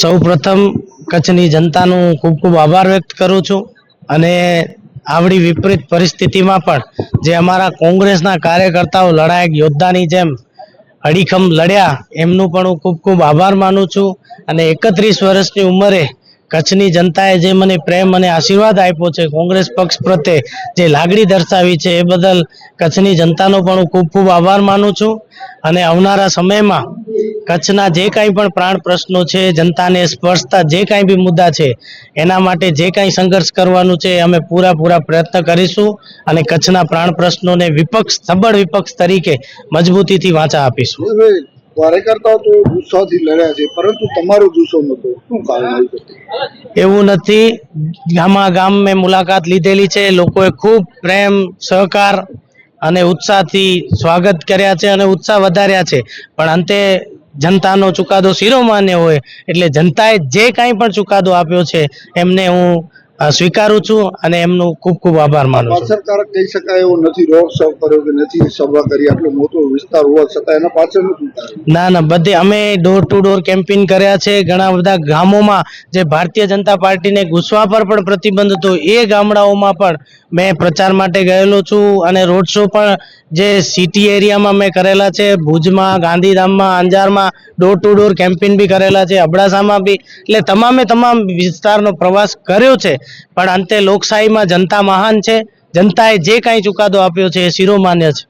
સૌ પ્રથમ કચ્છની જનતાનું ખૂબ ખૂબ આભાર વ્યક્ત કરું છું અને આવડી વિપરીત પરિસ્થિતિમાં પણ જે અમારા કોંગ્રેસના કાર્યકર્તાઓ લડાયક યોદ્ધાની જેમ અડીખમ લડ્યા, એમનું પણ હું ખૂબ ખૂબ આભાર માનું છું અને એકત્રીસ વર્ષની ઉંમરે કચ્છની જનતાએ જે મને પ્રેમ અને આશીર્વાદ આપ્યો છે, કોંગ્રેસ પક્ષ પ્રત્યે જે લાગણી દર્શાવી છે, એ બદલ કચ્છની જનતાનો પણ હું ખૂબ ખૂબ આભાર માનું છું અને આવનારા સમયમાં કચ્છના જે કાંઈ પણ પ્રાણ પ્રશ્નો છે જનતાને સ્પર્શતા જે કાંઈ બી મુદ્દા છે એના માટે જે કાંઈ સંઘર્ષ કરવાનું છે અમે પૂરા પૂરા પ્રયત્ન કરીશું અને કચ્છના પ્રાણ પ્રશ્નોને વિપક્ષ સબળ વિપક્ષ તરીકે મજબૂતીથી વાંચા આપીશું. કાર્યકર્તાઓ તો જુસ્સાથી લડ્યા છે પરંતુ તમારો શું કારણ એવું નથી. ગામા ગામ મેં મુલાકાત લીધેલી છે. લોકોએ ખૂબ પ્રેમ સહકાર અને ઉત્સાહથી સ્વાગત કર્યા છે અને ઉત્સાહ વધાર્યા છે. પણ અંતે જનતાનો ચુકાદો શિરોમાન્ય હોય એટલે જનતાએ જે કાંઈ પણ ચુકાદો આપ્યો છે એમને હું સ્વીકારું છું અને એમનું ખૂબ ખૂબ આભાર માનું છું. અસરકારક કહી શકાય એવો નથી રોડ શો કર્યો કે નથી સભા કરી આટલો મોટો વિસ્તાર હોવા છતાં એના પાછળ ના ના બધે અમે ડોર ટુ ડોર કેમ્પેન કર્યા છે ઘણા બધા ગામોમાં જે ભારતીય જનતા પાર્ટીને ઘૂસવા પર પણ પ્રતિબંધ હતો એ ગામડાઓમાં પણ મેં પ્રચાર માટે ગયેલો છું અને રોડ શો પણ જે સિટી એરિયામાં મેં કરેલા છે, ભુજમાં, ગાંધીધામમાં, અંજારમાં ડોર ટુ ડોર કેમ્પેન બી કરેલા છે, અબડાસામાં બી. એટલે તમામે તમામ વિસ્તારનો પ્રવાસ કર્યો છે. પણ અંતે લોકશાહીમાં જનતા મહાન છે. જનતાએ જે કાંઈ ચુકાદો આપ્યો છે એ શિરોમાન્ય છે.